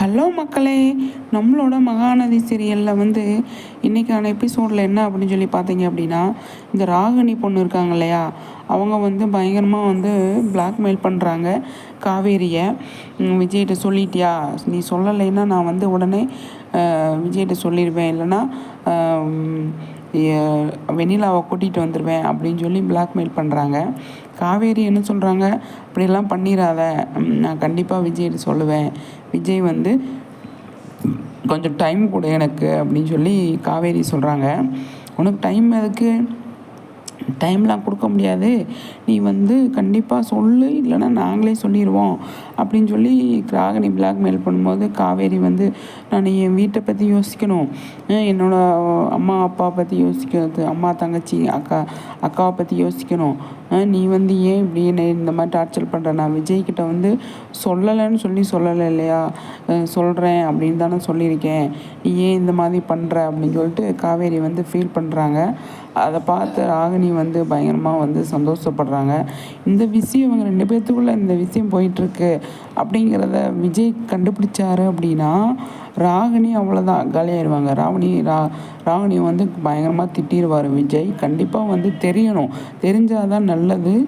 Hello மக்களே நம்மளோட மகாநதி சீரியலில் வந்து இன்றைக்கான எபிசோடில் என்ன அப்படின்னு சொல்லி பார்த்தீங்க அப்படின்னா இந்த ராகினி பொண்ணு இருக்காங்க இல்லையா? அவங்க வந்து பயங்கரமாக வந்து பிளாக்மெயில் பண்ணுறாங்க காவேரியை விஜய்கிட்ட சொல்லிட்டியா? நீ சொல்லலைன்னா நான் வந்து உடனே விஜய்கிட்ட சொல்லிடுவேன். இல்லைன்னா வெண்ணிலாவை கூட்டிகிட்டு வந்துடுவேன் அப்படின்னு சொல்லி பிளாக்மெயில் பண்ணுறாங்க காவேரி என்ன சொல்கிறாங்க இப்படியெல்லாம் பண்ணிடாத நான் கண்டிப்பாக விஜய்கிட்ட சொல்லுவேன். விஜய் வந்து கொஞ்சம் டைம் கொடு எனக்கு அப்படின்னு சொல்லி காவேரி சொல்கிறாங்க உனக்கு டைம் எதுக்கு? டைம்லாம் கொடுக்க முடியாது. நீ வந்து கண்டிப்பாக சொல்லு இல்லைன்னா நாங்களே சொல்லிடுவோம் அப்படின்னு சொல்லி ராகினி பிளாக்மெயில் பண்ணும்போது காவேரி வந்து நான் என் வீட்டை பற்றி யோசிக்கணும். என்னோடய என்னோட அம்மா அப்பா பற்றி யோசிக்கிறது அம்மா தங்கச்சி அக்கா அக்காவை பற்றி யோசிக்கணும். நீ வந்து ஏன் இப்படி என்னை இந்த மாதிரி டார்ச்சர் பண்ணுற நான் விஜய்கிட்ட வந்து சொல்லலைன்னு சொல்லி சொல்லலை இல்லையா? சொல்கிறேன் அப்படின்னு தானே சொல்லியிருக்கேன். நீ ஏன் இந்த மாதிரி பண்ணுற அப்படின்னு சொல்லிட்டு காவேரி வந்து ஃபீல் பண்ணுறாங்க அதை பார்த்து ராகினி வந்து பயங்கரமாக வந்து சந்தோஷப்படுறாங்க. இந்த விஷயம் இவங்க ரெண்டு பேர்த்துக்குள்ளே இந்த விஷயம் போயிட்டுருக்கு அப்படிங்கிறத விஜய் கண்டுபிடிச்சாரு அப்படின்னா ராகினி அவ்வளோதான் காலியாயிடுவாங்க ராவணி ரா ராகினி வந்து பயங்கரமாக திட்டிடுவார் விஜய். கண்டிப்பாக வந்து தெரியணும். தெரிஞ்சால் தான் நல்லது.